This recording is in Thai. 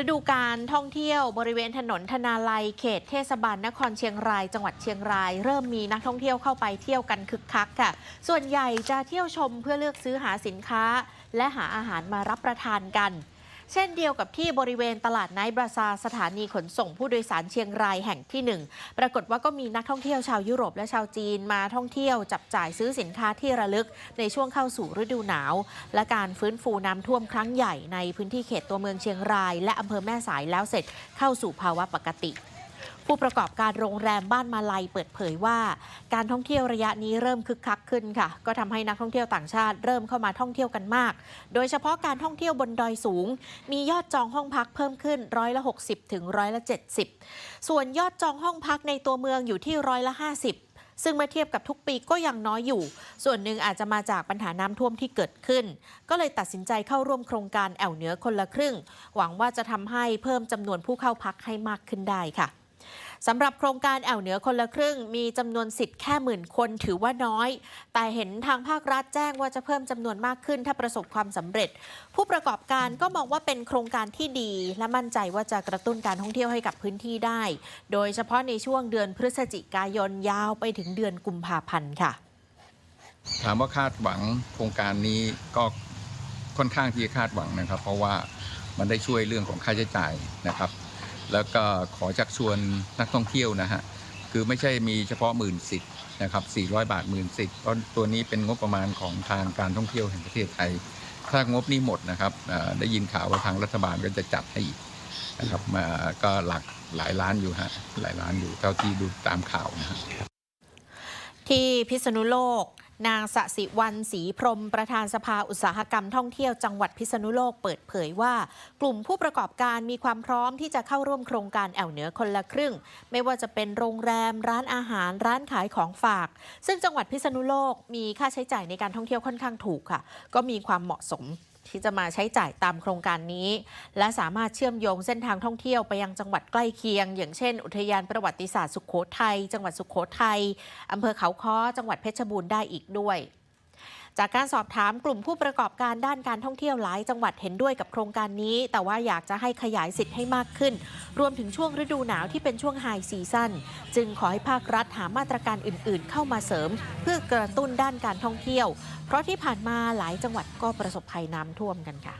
ฤดูการท่องเที่ยวบริเวณถนนธนาลัยเขตเทศบาลนครเชียงราย จังหวัดเชียงราย เริ่มมีนักท่องเที่ยวเข้าไปเที่ยวกันคึกคักค่ะ ส่วนใหญ่จะเที่ยวชมเพื่อเลือกซื้อหาสินค้า และหาอาหารมารับประทานกัน เช่นเดียวกับที่บริเวณตลาดไนท์บราซาสถานีขนส่งผู้โดยสารเชียงรายแห่งที่หนึ่งปรากฏว่าก็มีนักท่องเที่ยวชาวยุโรปและชาวจีนมาท่องเที่ยวจับจ่ายซื้อสินค้าที่ระลึกในช่วงเข้าสู่ฤดูหนาว และการฟื้นฟูน้ำท่วมครั้งใหญ่ในพื้นที่เขตตัวเมืองเชียงราย และอำเภอแม่สายแล้วเสร็จเข้าสู่ภาวะปกติ ผู้ประกอบการโรงแรมบ้านมาลัยเปิดเผยว่า การท่องเที่ยวระยะนี้เริ่มคึกคักขึ้นค่ะ ก็ทำให้นักท่องเที่ยวต่างชาติเริ่มเข้ามาท่องเที่ยวกันมาก โดยเฉพาะการท่องเที่ยวบนดอยสูง มียอดจองห้องพักเพิ่มขึ้นร้อยละ 60 ถึงร้อยละ 70 ส่วนยอดจองห้องพักในตัวเมืองอยู่ที่ร้อยละ 50ซึ่งเมื่อเทียบกับทุกปีก็ยังน้อยอยู่ ส่วนหนึ่งอาจจะมาจากปัญหาน้ำท่วมที่เกิดขึ้น ก็เลยตัดสินใจเข้าร่วมโครงการแอวเหนือคนละครึ่ง หวังว่าจะทำให้เพิ่มจำนวนผู้เข้าพักให้มากขึ้นได้ค่ะ สำหรับโครงการแอวเหนือคนละครึ่ง มีจำนวนสิทธิ์แค่หมื่นคนถือว่าน้อย แต่เห็นทางภาครัฐแจ้งว่าจะเพิ่มจำนวนมากขึ้นถ้าประสบความสำเร็จ ผู้ประกอบการก็มองว่าเป็นโครงการที่ดี และมั่นใจว่าจะกระตุ้นการท่องเที่ยวให้กับพื้นที่ได้ โดยเฉพาะในช่วงเดือนพฤศจิกายนยาวไปถึงเดือนกุมภาพันธ์ค่ะ ถามว่าคาดหวังโครงการนี้ก็ค่อนข้างที่จะคาดหวังนะครับ เพราะว่ามันได้ช่วยเรื่องของค่าใช้จ่ายนะครับ แล้วก็ขอชักชวนนักท่องเที่ยวนะฮะคือไม่ใช่มีเฉพาะหมื่นสิทธิ์นะครับ 400 บาทหมื่นสิทธิ์เพราะตัวนี้เป็นงบประมาณของทางการท่องเที่ยวแห่งประเทศไทย ถ้างบนี้หมดนะครับได้ยินข่าวว่าทางรัฐบาลก็จะจัดให้อีกนะครับมาก็หลักหลายล้านอยู่ฮะหลายล้านอยู่เท่าที่ดูตามข่าวนะฮะที่พิษณุโลก นางสสิวันศรีพรมประธานสภาอุตสาหกรรมท่องเที่ยวจังหวัดพิษณุโลกเปิดเผยว่า กลุ่มผู้ประกอบการมีความพร้อมที่จะเข้าร่วมโครงการแอวเหนือคนละครึ่ง ไม่ว่าจะเป็นโรงแรม ร้านอาหาร ร้านขายของฝาก ซึ่งจังหวัดพิษณุโลกมีค่าใช้จ่ายในการท่องเที่ยวค่อนข้างถูกค่ะ ก็มีความเหมาะสม ที่จะมาใช้จ่ายตามโครงการนี้ และสามารถเชื่อมโยงเส้นทางท่องเที่ยวไปยังจังหวัดใกล้เคียง อย่างเช่น อุทยานประวัติศาสตร์สุขโขทัยจังหวัดสุขโขทัยอำเภอเขาค้อจังหวัดเพชรบูรณ์ได้อีกด้วย จากการสอบถามกลุ่มผู้ประกอบการด้านการท่องเที่ยวหลายจังหวัดเห็นด้วยกับโครงการนี้ แต่ว่าอยากจะให้ขยายสิทธิ์ให้มากขึ้น รวมถึงช่วงฤดูหนาวที่เป็นช่วงไฮซีซั่นจึงขอให้ภาครัฐหามาตรการอื่น ๆ เข้ามาเสริม เพื่อกระตุ้นด้านการท่องเที่ยว เพราะที่ผ่านมาหลายจังหวัดก็ประสบภัยน้ำท่วมกันค่ะ